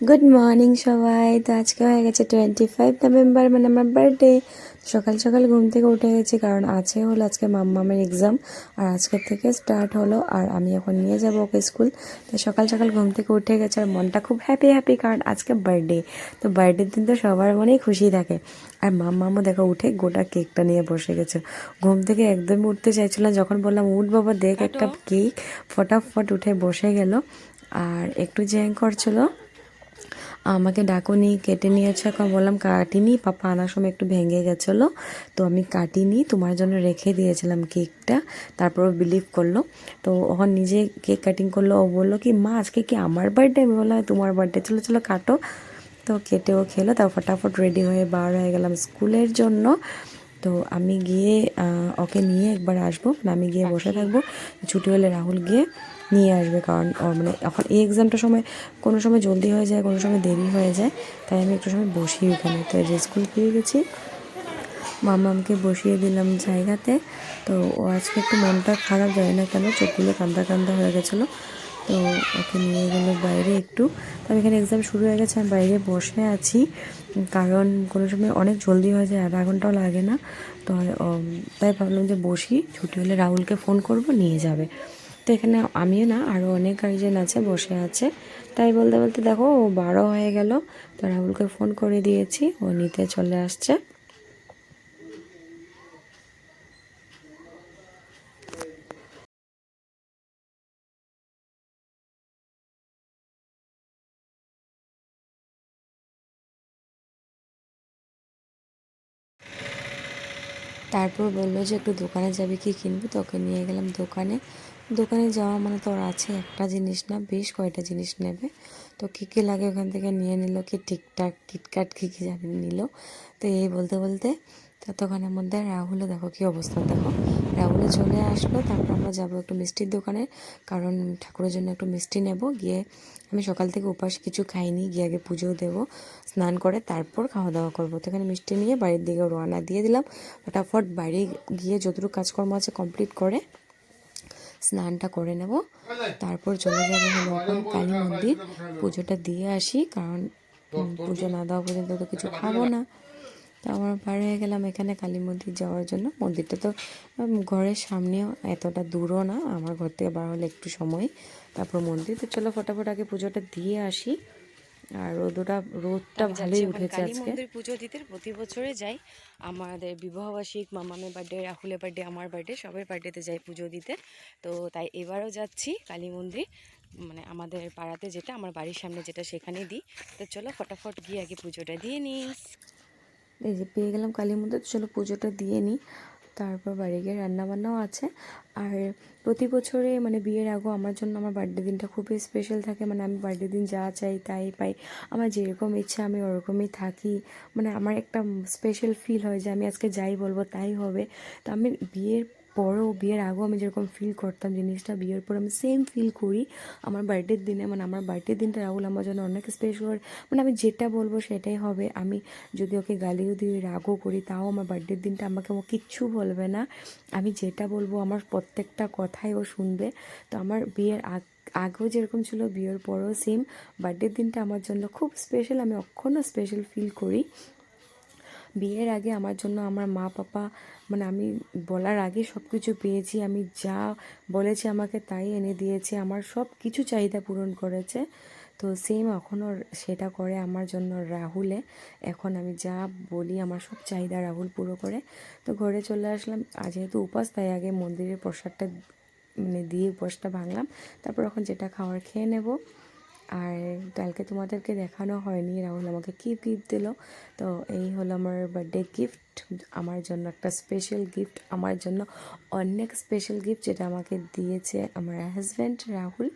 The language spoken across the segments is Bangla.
গুড মর্নিং সবাই। তো আজকে হয়ে গেছে টোয়েন্টি ফাইভ নভেম্বর মানে আমার বার্থডে সকাল সকাল ঘুম থেকে উঠে গেছি কারণ আছে হলো আজকে মাম্মামের এক্সাম আর আজকের থেকে স্টার্ট হলো আর আমি এখন নিয়ে যাব ওকে স্কুল তো সকাল সকাল ঘুম থেকে উঠে গেছে আর মনটা খুব হ্যাপি হ্যাপি কারণ আজকে বার্থডে তো বার্থডের দিন তো সবার মনেই খুশি থাকে। আর মাম্মামও দেখো উঠে গোটা কেকটা নিয়ে বসে গেছে। ঘুম থেকে একদমই উঠতে চাইছিল না যখন বললাম উঠ বাবা দেখ একটা কেক ফটাফট উঠে বসে গেল। আর একটু জ্যাং করছিল। আমাকে ডাকুনি, কেটে নিয়েছে, এখন বললাম, কাটিনি, পাপা আনার সময় একটু ভেঙে গেছিল। তো আমি কাটিনি, তোমার জন্য রেখে দিয়েছিলাম কেকটা। তারপর বিলিভ করল। তো ওখন নিজে কেক কাটিং করল, ও বলল কি, মা, আজকে কি আমার বার্থডে আমি বললাম তোমার বার্থডে চলো চলো, কাটো। তো কেটে ও খেলো তাও ফটাফট রেডি হয়ে বার হয়ে গেলাম স্কুলের জন্য। তো আমি গিয়ে ওকে নিয়ে একবার আসব। মানে আমি গিয়ে বসে থাকব। ছুটি হলে রাহুল গিয়ে নিয়ে আসবে কারণ মানে এখন এই এক্সামটার সময় কোনো সময় জলদি হয়ে যায় কোনো সময় দেরি হয়ে যায়। তাই আমি একটু সময় বসি ওখানে। তো যে স্কুল পেয়ে গেছি। মামামকে বসিয়ে দিলাম জায়গাতে। তো ও আজকে একটু মনটা খারাপ যায় না কেন চোখগুলো কান্দা কান্দা হয়ে গেছিল। তো ওকে নিয়ে গেল বাইরে একটু। তো এখানে এক্সাম শুরু হয়ে গেছে, আমি বাইরে বসে আছি। কারণ কোনো সময় অনেক জলদি হয়ে যায়, আধা ঘন্টাও লাগে না। তো তাই ভাবলাম যে বসি, ছুটি হলে রাহুলকে ফোন করব, নিয়ে যাবে। তো এখানে আমিও না আরও অনেক গার্জেন আছে, বসে আছে। তাই বলতে বলতে দেখো, ও বারো হয়ে গেল। তো রাহুলকে ফোন করে দিয়েছি, ও নিতে চলে আসছে। তারপর বলল যে একটু দোকানে যাবে কি কিনবি? তোকে নিয়ে গেলাম দোকানে। দোকানে যাওয়া মানে তোর আছে একটা জিনিস না, বেশ কয়টা জিনিস নেবে। তো কী কী লাগে ওখান থেকে নিয়ে নিল, কি টিকটাক কিটকাট কী কী জানি নিল। তো এই বলতে বলতে ততক্ষণের মধ্যে রাহুলও দেখো কী অবস্থা, দেখো। রাহুলও চলে আসলো, তারপর আমরা যাব একটু মিষ্টির দোকানে, কারণ ঠাকুরের জন্য একটু মিষ্টি নেব। গিয়ে আমি সকাল থেকে উপাস কিছু খাইনি, গিয়ে আগে পুজো দেবো, স্নান করে তারপর খাওয়া দাওয়া করব। তো এখানে মিষ্টি নিয়ে বাড়ির দিকে রওনা দিয়ে দিলাম। ফটাফট বাড়ি গিয়ে যতটুকু কাজকর্ম আছে কমপ্লিট করে স্নানটা করে নেব। তারপর চলে যাব হলো এখন কালী মন্দির। পুজোটা দিয়ে আসি কারণ পুজো না দেওয়া পর্যন্ত তো কিছু খাব না। তো আমার পার হয়ে গেলাম এখানে কালী মন্দির যাওয়ার জন্য। মন্দিরটা তো ঘরের সামনেও এতটা দূরও না। আমার ঘর থেকে বার হলে একটু সময়। তারপর মন্দির। তো চলো ফটাফট আগে পুজোটা দিয়ে আসি। আর রোদটা রোদটা ভালোই উঠেছে কালী আজকে। মন্দির পুজো দিতে। প্রতি বছরে যাই। আমাদের বিবাহবার্ষিক মামামের বার্থডে রাহুলের বার্থডে আমার বার্থডে সবার বার্থডেতে যাই পুজো দিতে। তো তাই এবারও যাচ্ছি কালী মন্দির। মানে আমাদের পাড়াতে যেটা আমার বাড়ির সামনে যেটা সেখানে দিই। তো চলো ফটাফট গিয়ে আগে পুজোটা দিয়ে নিই। এই যে পেয়ে গেলাম কালী মন্দির চলো পুজোটা দিয়ে নিই। তারপর বাড়ি গিয়ে রান্নাবান্নাও আছে। আর প্রতি বছরে মানে বিয়ের আগেও আমার জন্য আমার বার্থডে দিনটা খুবই স্পেশাল থাকে। মানে আমি বার্থডে দিন যা চাই তাই পাই। আমার যেরকম ইচ্ছা আমি ওরকমই থাকি। মানে আমার একটা স্পেশাল ফিল হয় যে আমি আজকে যাই বলব তাই হবে। তো আমি বিয়ের পরেও বিয়ের আগেও আমি যেরকম ফিল করতাম জিনিসটা, বিয়ের পর আমি সেম ফিল করি। আমার বার্থডের দিনে মানে আমার বার্থডের দিনটা রাহুল আমার জন্য অনেক স্পেশাল মানে আমি যেটা বলব সেটাই হবে। আমি যদি ওকে গালিও দিই রাগও করি, তাও আমার বার্থডের দিনটা আমাকে ও কিচ্ছু বলবে না। আমি যেটা বলব, আমার প্রত্যেকটা কথাই ও শুনবে। তো আমার বিয়ের আগ, আগেও যেরকম ছিল, বিয়ের পরেও সেম বার্থডের দিনটা আমার জন্য খুব স্পেশাল আমি এখনও স্পেশাল ফিল করি। বিয়ের আগে আমার জন্য আমার মা, পাপা মানে আমি বলার আগে সব কিছু পেয়েছি, আমি যা বলেছি আমাকে তাই এনে দিয়েছে, আমার সব কিছু চাহিদা পূরণ করেছে। তো সেম এখনও সেটা করে আমার জন্য রাহুলে। এখন আমি যা বলি আমার সব চাহিদা রাহুল পুরো করে। তো ঘরে চলে আসলাম, আর যেহেতু উপাস, তাই আগে মন্দিরের প্রসাদটা মানে দিয়ে উপোসটা ভাঙলাম। তারপর এখন যেটা খাওয়ার খেয়ে নেব। আর কালকে তোমাদেরকে দেখানো হয়নি, রাহুল আমাকে কি গিফট দিল। তো এই হলো আমার বার্থডে গিফট আমার জন্য একটা স্পেশাল গিফট আমার জন্য অনেক স্পেশাল গিফট যেটা আমাকে দিয়েছে আমার husband Rahul.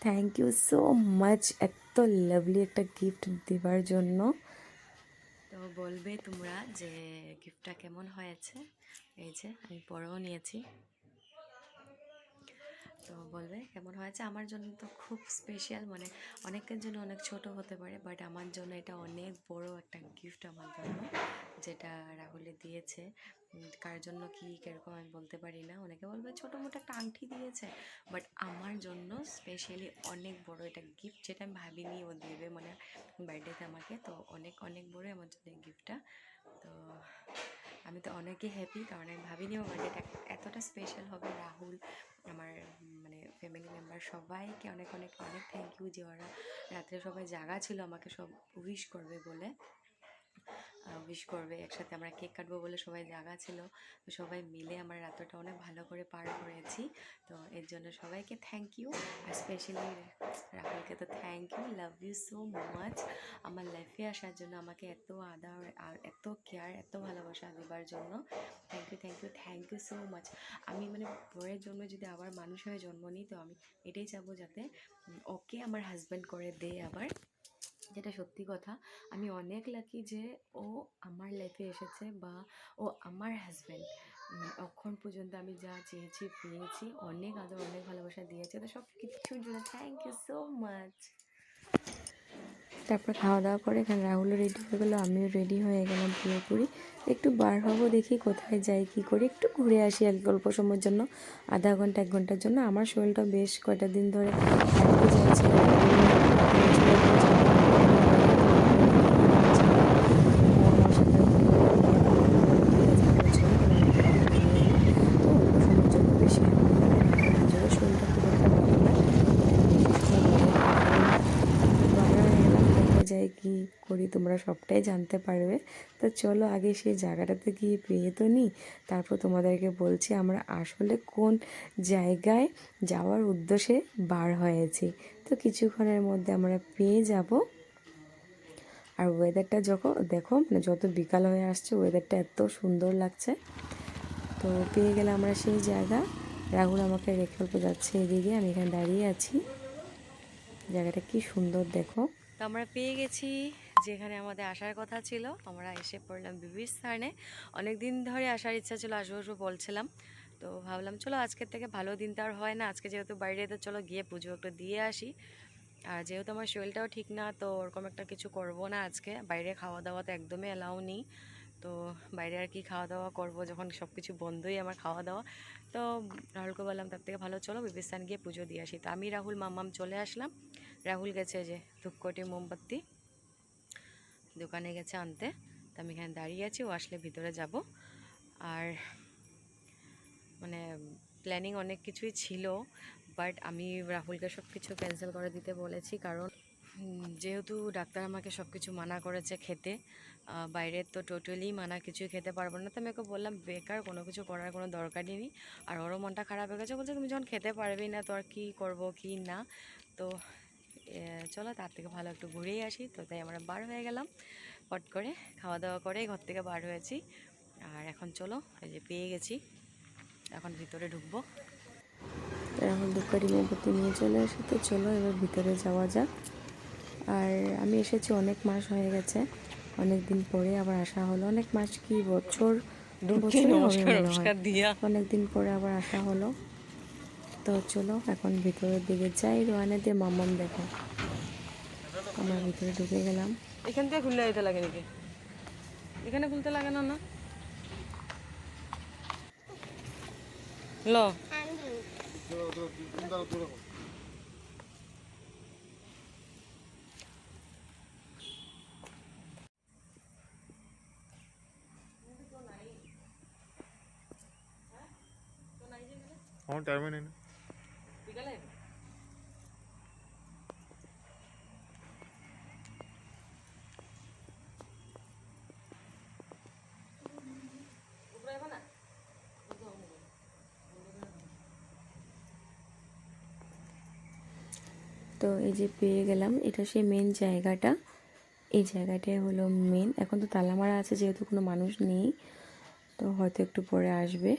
Thank you so much এত লাভলি একটা গিফট দেওয়ার জন্য। তো বলবে তোমরা যে গিফটটা কেমন হয়েছে? এই যে, আমি পরেও নিয়েছি। তো বলবে, কেমন হয়েছে? আমার জন্য তো খুব স্পেশাল মানে অনেকের জন্য অনেক ছোট হতে পারে বাট আমার জন্য এটা অনেক বড় একটা গিফট আমার জন্য, যেটা রাহুলে দিয়েছে। কার জন্য কি, কীরকম আমি বলতে পারি না। অনেকে বলবে ছোটো মোটো একটা আংটি দিয়েছে বাট আমার জন্য স্পেশালি অনেক বড় এটা গিফট যেটা আমি ভাবিনি ও দেবে মানে বার্থডেতে আমাকে, তো অনেক অনেক বড় আমার জন্য গিফটটা তো আমি তো অনেকই হ্যাপি কারণ আমি ভাবিনি আমার বার্থডেটা এতটা স্পেশাল হবে রাহুল, আমার মানে ফ্যামিলি মেম্বার সবাইকে অনেক অনেক অনেক থ্যাংক ইউ যে ওরা রাত্রে সবাই জাগা ছিল আমাকে সব উইশ করবে বলে। উইশ করবে। একসাথে আমরা কেক কাটবো বলে সবাই জাগা ছিল। তো সবাই মিলে আমার রাতটা অনেক ভালো করে পার করেছি। তো এর জন্য সবাইকে থ্যাংক ইউ আর স্পেশালি রাহুলকে তো thank you love you so much আমার লাইফে আসার জন্য আমাকে এত আদর আর এত কেয়ার এত ভালোবাসা দেবার জন্য। Thank you thank you thank you so much আমি মানে বইয়ের জন্য যদি আবার মানুষ হয়ে জন্ম নিই, তো আমি এটাই চাবো যাতে ওকে আমার হাজব্যান্ড করে দে আবার। যেটা সত্যি কথা, আমি অনেক লাকি যে ও আমার লাইফে এসেছে বা ও আমার হাজব্যান্ড এখন পর্যন্ত আমি যা চেয়েছি, পেয়েছি, অনেক আদর, অনেক ভালোবাসা দিয়েছে, তো সব কিছুর জন্য থ্যাংক ইউ সো মাচ তারপর খাওয়া দাওয়া করে এখানে রাহুলও রেডি হয়ে গেলো, আমিও রেডি হয়ে গেলাম পুরোপুরি। একটু বার হব, দেখি কোথায় যাই, কি করি, একটু ঘুরে আসি আর অল্প সময়ের জন্য, আধা ঘণ্টা, এক ঘণ্টার জন্য। আমার শরীরটা বেশ কয়টা দিন ধরে যাচ্ছে বেশি নিজেরও শরীরটা খুব একটা ভালো না আমরা এলাম কোথায় যাই কী করি তোমরা সবটাই জানতে পারবে। তো চলো আগে সেই জায়গাটাতে গিয়ে পেয়ে তো নিই তারপর তোমাদেরকে বলছি আমরা আসলে কোন জায়গায় যাওয়ার উদ্দেশ্যে বার হয়েছি। তো কিছুক্ষণের মধ্যে আমরা পেয়ে যাব। আর ওয়েদারটা যখন, দেখো মানে যত বিকাল হয়ে আসছে ওয়েদারটা এত সুন্দর লাগছে। তো পেয়ে গেলে আমরা সেই জায়গা। রাহুল আমাকে রেখে অল্প যাচ্ছে এদিকে, আমি এখানে দাঁড়িয়ে আছি। জায়গাটা কি সুন্দর, দেখো। তো আমরা পেয়ে গেছি যেখানে আমাদের আসার কথা ছিল, আমরা এসে পড়লাম বিবির স্থানে। অনেক দিন ধরে আসার ইচ্ছা ছিল, আসব আসব বলছিলাম। তো ভাবলাম, চলো আজকের থেকে ভালো দিন তো আর হয় না। আজকে যেহেতু বাইরে, তো চলো গিয়ে পুজো একটু দিয়ে আসি। আর যেহেতু আমার শরীরটাও ঠিক না, তো ওরকম একটা কিছু করব না আজকে। বাইরে খাওয়া দাওয়া তো একদমই অ্যালাউ নেই। তো বাইরে আর কি খাওয়া দাওয়া করব যখন সব কিছু বন্ধই আমার খাওয়া দাওয়া তো রাহুলকে বললাম, তার থেকে ভালো চলো বিবিস্তান গিয়ে পুজো দিয়ে আসি। তো আমি রাহুল, মাম্মাম চলে আসলাম। রাহুল গেছে যে ধূপকটি মোমবাতি। দোকানে গেছে আনতে তো আমি এখানে দাঁড়িয়ে আছি ও আসলে ভিতরে যাব। আর মানে প্ল্যানিং অনেক কিছুই ছিল বাট আমি রাহুলকে সব কিছু ক্যান্সেল করে দিতে বলেছি কারণ যেহেতু ডাক্তার আমাকে সব কিছু মানা করেছে খেতে আহ, বাইরের তো টোটালি মানা কিছুই খেতে পারব না তো আমি ওকে বললাম বেকার কোনো কিছু করার কোনো দরকারই নেই। আর ওরও মনটা খারাপ হয়ে গেছে বলছে তুমি যখন খেতে পারবেই না তো আর কী করব কী না? তো চলো তার থেকে ভালো একটু ঘুরেই আসি। তো তাই আমরা বার হয়ে গেলাম পট করে খাওয়া দাওয়া করে ঘর থেকে বার হয়েছি। আর এখন চলো এই যে পেয়ে গেছি এখন ভিতরে ঢুকবো। রাহুল দুপারি মোমবাতি নিয়ে চলে আসে। তো চলো এবার ভিতরে যাওয়া যাক। আর আমি এসেছি অনেক মাস হয়ে গেছে অনেক দিন পরে আবার আসা হলো। অনেক মাস কি বছর? দু বছর মনে হয়। অনেক দিন পরে আবার আসা হলো। তো চলো এখন ভিতরের দিকে যাই। রোয়ানে দিয়ে মাম্মাম দেখো। আমরা ভিতরে ঢুকে গেলাম। এখান থেকে খুললে যেতে লাগে নাকি? এখানে খুলতে লাগে না না? লো। আমার টাইমে নেই। না তো এই যে পেয়ে গেলাম, এটা সেই মেন জায়গাটা। এই জায়গাটাই হলো মেন এখন তো তালা মারা আছে, যেহেতু কোনো মানুষ নেই, তো হয়তো একটু পরে আসবে।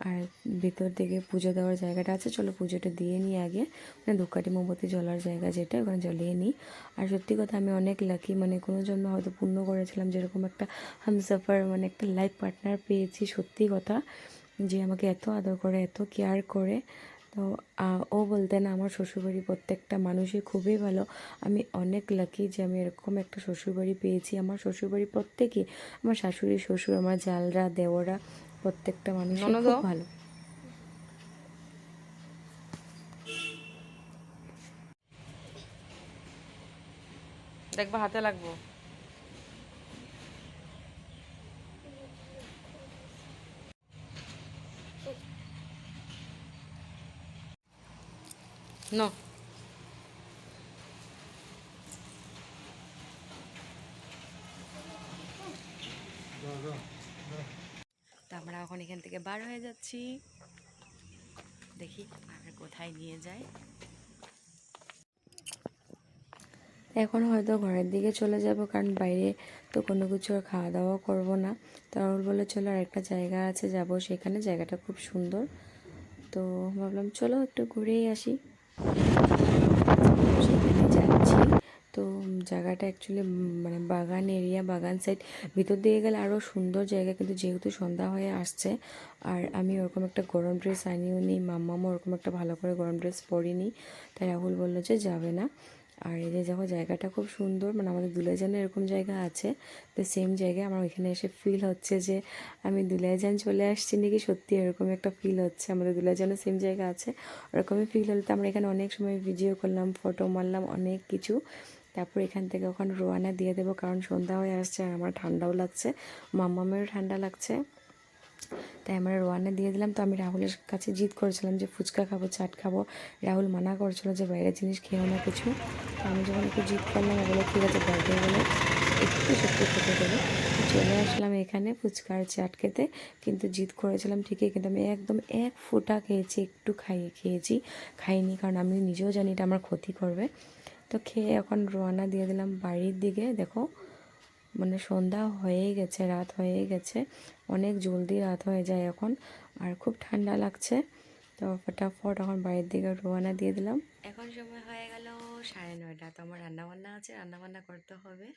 আর ভেতর থেকে পুজো দেওয়ার জায়গাটা আছে, চলো পুজোটা দিয়ে নিই আগে। মানে ধূপকাঠি, মোমবাতি জ্বলার জায়গা যেটা, ওখানে জ্বলিয়ে নিই। আর সত্যি কথা, আমি অনেক লাকি মানে কোনো জন্য হয়তো পূর্ণ করেছিলাম যেরকম একটা হামসাফার মানে একটা লাইফ পার্টনার পেয়েছি সত্যি কথা। যে আমাকে এত আদর করে, এত কেয়ার করে। তো ও বলতেন আমার শ্বশুরবাড়ি প্রত্যেকটা মানুষই খুবই ভালো। আমি অনেক লাকি যে আমি এরকম একটা শ্বশুরবাড়ি পেয়েছি। আমার শ্বশুরবাড়ি প্রত্যেকেই আমার শাশুড়ি শ্বশুর আমার জালরা দেওরা প্রত্যেকটা মানুষ খুব? ভালো। দেখবা হাতে লাগবো। No. তো আমরা এখন এখান থেকে বার হয়ে যাচ্ছি। দেখি কোথায় নিয়ে যায় এখন হয়তো ঘরের দিকে চলে যাব, কারণ বাইরে তো কোনো কিছু আর খাওয়া দাওয়া করব না। তো রাহুল বলে, চলো আর একটা জায়গা আছে, যাব। সেখানে জায়গাটা খুব সুন্দর। তো ভাবলাম, চলো একটু ঘুরেই আসি। সেখানে যাচ্ছি। তো জায়গাটা অ্যাকচুয়ালি মানে বাগান এরিয়া বাগান সাইড ভিতর দিয়ে গেলে আরও সুন্দর জায়গা, কিন্তু যেহেতু সন্ধ্যা হয়ে আসছে, আর আমি ওরকম একটা গরম ড্রেস আনিও নিই মাম্মামও ওরকম একটা ভালো করে গরম ড্রেস পরিনি, তাই রাহুল বলল যে যাবে না। আর এই যে দেখো জায়গাটা খুব সুন্দর মানে আমাদের দুলাইজানে এরকম জায়গা আছে, তো সেম জায়গায় আমার ওইখানে এসে ফিল হচ্ছে যে আমি দুলাইজান চলে আসছি নাকি সত্যি এরকম একটা ফিল হচ্ছে। আমাদের দুলাইজানও সেম জায়গা আছে, ওরকমই ফিল হলে। তো আমরা এখানে অনেক সময় ভিডিও করলাম ফটো মারলাম, অনেক কিছু। তারপর এখান থেকে ওখানে রোয়ানা দিয়ে দেবো, কারণ সন্ধ্যা হয়ে আসছে আর আমার ঠান্ডাও লাগছে মাম্মামেরও ঠান্ডা লাগছে। তাই আমরা রোয়ানা দিয়ে দিলাম। তো আমি রাহুলের কাছে জিদ করেছিলাম যে ফুচকা খাব, চাট খাব। রাহুল মানা করেছিল যে বাইরের জিনিস খেয়েও না কিছু। তো আমি যখন একটু জিদ করলাম ওগুলো ঠিক আছে বার্থডে বলে একটু সত্যি খেতে দেবে। চলে আসলাম এখানে ফুচকা আর চাট খেতে। কিন্তু জিদ করেছিলাম ঠিকই, কিন্তু আমি একদম এক ফোঁটা খেয়েছি, একটু খাইয়ে খেয়েছি। খাইনি, কারণ আমি নিজেও জানি এটা আমার ক্ষতি করবে। তো খেয়ে এখন রোয়ানা দিয়ে দিলাম বাড়ির দিকে। দেখো মানে সন্ধ্যা হয়েই গেছে, রাত হয়েই গেছে। অনেক জলদি রাত হয়ে যায় এখন। আর খুব ঠান্ডা লাগছে। তো ফটাফট এখন বাড়ির দিকে রোয়ানা দিয়ে দিলাম। এখন সময় হয়ে গেল সাড়ে নয়টা। তো আমার রান্নাবান্না আছে, রান্নাবান্না করতে হবে।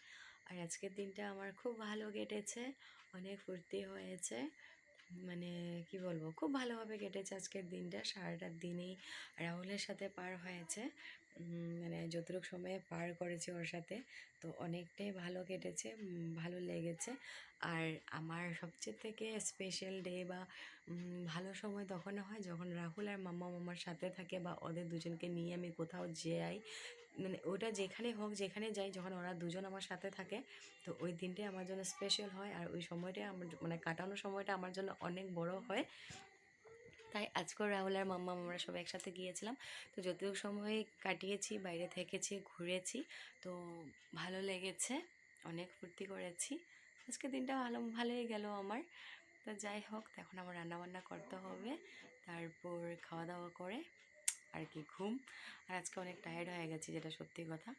আর আজকের দিনটা আমার খুব ভালো কেটেছে, অনেক ফুর্তি হয়েছে। মানে কি বলব, খুব ভালোভাবে কেটেছে আজকের দিনটা। সারাটা দিনেই রাহুলের সাথে পার হয়েছে। মানে যতটুকু সময়ে পার করেছি ওর সাথে, তো অনেকটাই ভালো কেটেছে ভালো লেগেছে। আর আমার সবচেয়ে থেকে স্পেশাল ডে বা ভালো সময় তখন হয় যখন রাহুল আর মাম্মা মামার সাথে থাকে বা ওদের দুজনকে নিয়ে আমি কোথাও যাই। মানে ওটা যেখানে হোক, যেখানে যাই, যখন ওরা দুজন আমার সাথে থাকে, তো ওই দিনটাই আমার জন্য স্পেশাল হয়। আর ওই সময়টাই আমার মানে কাটানোর সময়টা আমার জন্য অনেক বড় হয়। তাই আজকেও রাহুল আর মাম্মা আমরা সবাই একসাথে গিয়েছিলাম। তো যতটুকু সময় কাটিয়েছি, বাইরে থেকেছি, ঘুরেছি, তো ভালো লেগেছে, অনেক ফুর্তি করেছি। আজকে দিনটা ভালো, ভালোই গেল আমার। তো যাই হোক এখন আমার রান্নাবান্না করতে হবে, তারপর খাওয়া দাওয়া করে আর কি ঘুম। আর আজকে অনেক টায়ার্ড হয়ে গেছি, যেটা সত্যি কথা।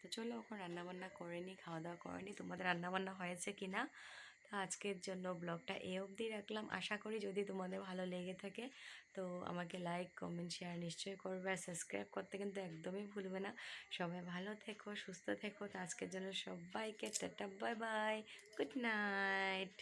তো চলো এখন রান্নাবান্না করে নিই খাওয়া দাওয়া করে নিই তোমাদের রান্নাবান্না হয়েছে কি না তো আজকের জন্য ব্লগটা এ অবধি রাখলাম। আশা করি যদি তোমাদের ভালো লেগে থাকে, তো আমাকে লাইক কমেন্ট শেয়ার নিশ্চয়ই করবে। আর সাবস্ক্রাইব করতে কিন্তু একদমই ভুলবে না। সবাই ভালো থেকো, সুস্থ থেকো। তো আজকের জন্য সবাইকে tata bye bye good night